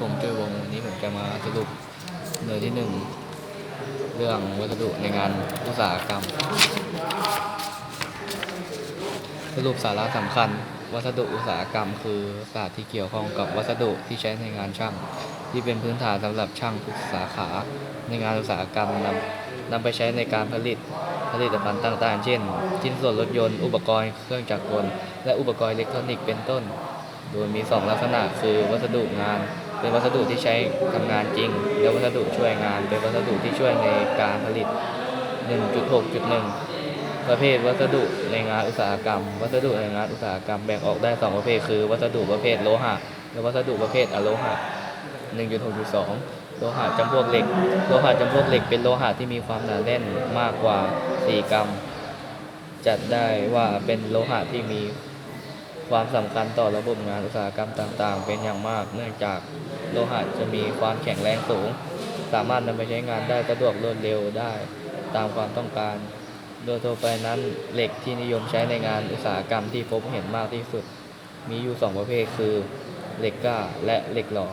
ผมเจอวงวันนี้ผมจะมาสรุปหน่วยที่หนึ่งเรื่องวัสดุในงานอุตสาหกรรม สรุปสาระสำคัญ วัสดุอุตสาหกรรม คือศาสตร์ที่เกี่ยวข้องกับวัสดุที่ใช้ในงานช่าง ที่เป็นพื้นฐานสำหรับช่างทุกสาขาในงานอุตสาหกรรมนำนำไปใช้ในการผลิตผลิตภัณฑ์ต่างๆ เช่นชิ้นส่วนรถยนต์ อุปกรณ์เครื่องจักรกล และอุปกรณ์อิเล็กทรอนิกส์เป็นต้น โดยมี 2 ลักษณะคือวัสดุงานเป็นวัสดุที่ใช้ทำงานจริง และวัสดุช่วยงานเป็นวัสดุที่ช่วยในการผลิต 1.6.1 ประเภทวัสดุในงานอุตสาหกรรม วัสดุในงานอุตสาหกรรมแบ่งออกได้ 2 ประเภท คือวัสดุประเภทโลหะ และวัสดุประเภทอะโลหะ 1.6.2 โลหะจำพวกเหล็ก โลหะจำพวกเหล็กเป็นโลหะที่มีความหนาแน่นมากกว่า 4 กรัม จัดได้ว่าเป็นโลหะที่มี ความสำคัญต่อระบบงานอุตสาหกรรมต่างๆ เป็นอย่างมาก เนื่องจากโลหะจะมีความแข็งแรงสูง สามารถนำไปใช้งานได้สะดวกรวดเร็วได้ตามความต้องการ โดยทั่วไปนั้นเหล็กที่นิยมใช้ในงานอุตสาหกรรมที่พบเห็นมากที่สุด มีอยู่ 2 ประเภทคือเหล็กก้าและเหล็กหล่อ